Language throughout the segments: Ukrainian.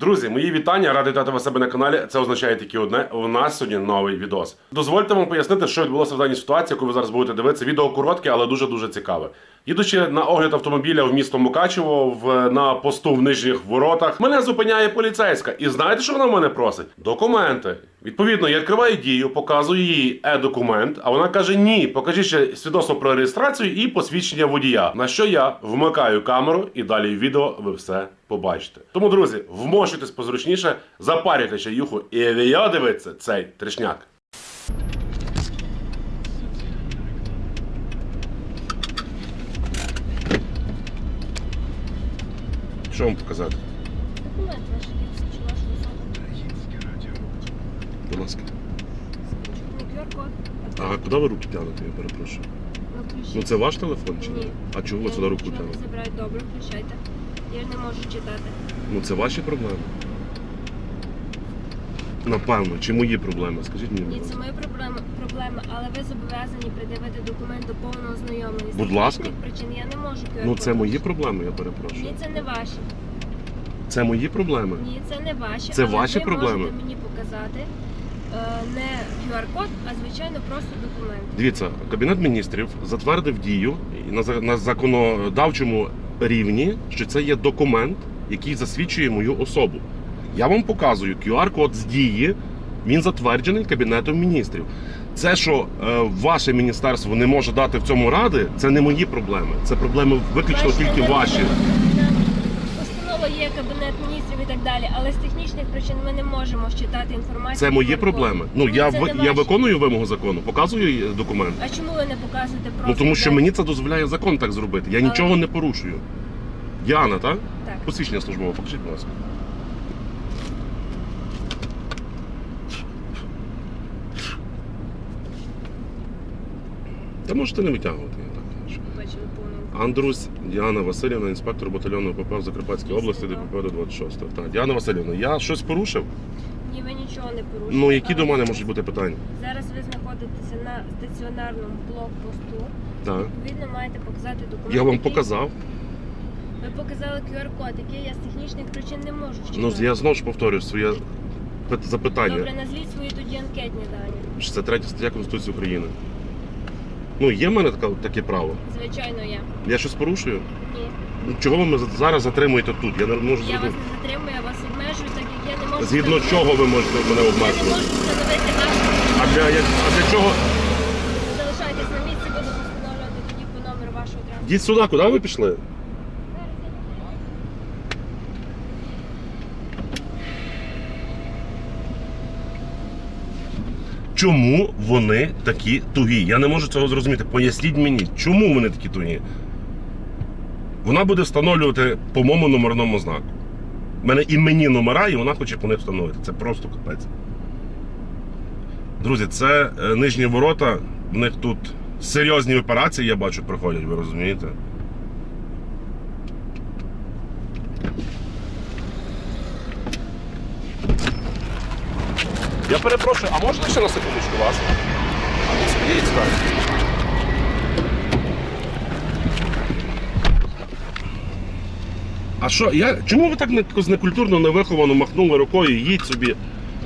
Друзі, мої вітання, радий вітати вас себе на каналі. Це означає тільки одне. У нас сьогодні новий відос. Дозвольте вам пояснити, що відбулося в даній ситуації, яку ви зараз будете дивитися. Відео коротке, але дуже дуже цікаве. Їдучи на огляд автомобіля в місто Мукачево в на посту в нижніх воротах, мене зупиняє поліцейська. І знаєте, що вона в мене просить? Документи. Відповідно, я відкриваю дію, показую їй е-документ, а вона каже: Ні, покажіть ще свідоцтво про реєстрацію і посвідчення водія. На що я вмикаю камеру і далі в відео ви все побачите. Тому, друзі, вмощуйтесь позручніше, запарюйте чаюху і дивиться цей трешняк. Що вам показати? Документ ваш якийсь чи вашу. Будь ласка. Не А куди ви руки тягнете, я перепрошую? Ну. Ну це ваш телефон чи ні? Ні. А чого ви сюди руку тягнете? забираю. Добре, включайте. Я ж не можу читати. Ну це ваші проблеми. Напевно, чи мої проблеми? Скажіть мені. будь Ні, це мої проблеми, проблеми, але ви зобов'язані придивити документ до повного ознайомлення. З Будь ласка. технічних причин я не можу. Ну це мої проблеми, я перепрошую. Ні, це не ваші. Це мої проблеми. Ні, це не ваші. Це але ваші ви проблеми. можете мені показати е, не QR-код, а звичайно просто документ. Дивіться, кабінет міністрів затвердив дію на за- на законодавчому рівні, що це є документ, який засвідчує мою особу. Я вам показую QR-код з дії. Він затверджений кабінетом міністрів. Це, що е, ваше міністерство не може дати в цьому ради, це не мої проблеми. Це проблеми виключно Бачите, тільки не ваші. можна. Постанова є кабінет міністрів і так далі, але з технічних причин ми не можемо читати інформацію. Це мої проблеми. Ну я це не я ваші. виконую вимогу закону, показую документ. А чому ви не показуєте просто? Ну тому що де- мені це дозволяє закон так зробити. Я Але- нічого не порушую. Діана, так? Так. Посвідчення службове, покажіть, будь ласка. Та можете не витягувати, я так. Бачили. Андрусь Діана Васильівна, інспектор батальйону ПП в Закарпатській області, ДПП до 26. Так, Діана Васильівна, я щось порушив? Ні, ви нічого не порушуєте. Ну які але до мене можуть бути питання? Зараз ви знаходитеся на стаціонарному блокпосту. Так. Відповідно, маєте показати документ. Я вам показав. Ви показали QR-код, який я з технічних причин не можу Ну я знову ж повторюю своє пит- запитання. Добре, назвіть свої тоді анкетні дані. Що Це третя стаття Конституції України. Ну, є в мене така, таке право. Звичайно, я. Я щось порушую? Ні. Ну, Чого ви мене зараз затримуєте тут? Я не можу Я вас зрозуміти. не затримую, я вас обмежую, так як я не можу. Згідно встановити- чого ви можете мене Я не обмежувати? можу встановити вашу. А для, як- а для чого? Залишайтесь на місці, буду встановлювати тоді по номеру вашого транспорту. Йдіть сюди, куди ви пішли? Чому вони такі тугі? Я не можу цього зрозуміти. Поясніть мені, чому вони такі тугі? Вона буде встановлювати по моєму номерному знаку. У мене іменні номера, і вона хоче по них встановити. Це просто капець. Друзі, це е, нижні ворота. В них тут серйозні операції, я бачу, проходять, ви розумієте? Я перепрошую, а можна ще на секундочку вас? А ну сходіть сюди. А що, я, чому ви так не- якось некультурно, невиховано махнули рукою, їдь собі?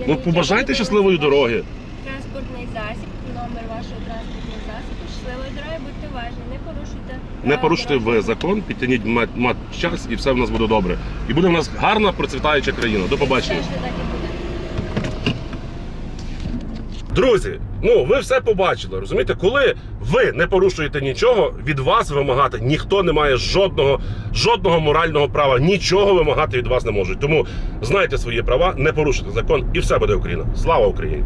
Ну, побажайте щасливої дороги. Транспортний засіб, номер вашого транспортного засобу, щасливої дороги, будьте уважні, не порушуйте. Не порушуйте ви закон, підтягніть мат, мат час і все в нас буде добре. І буде в нас гарна процвітаюча країна. До побачення. Все так і буде. Друзі, ну ви все побачили. Розумієте, коли ви не порушуєте нічого, від вас вимагати ніхто не має жодного, жодного морального права, нічого вимагати від вас не можуть. Тому знайте свої права, не порушуйте закон, і все буде Україна. Слава Україні!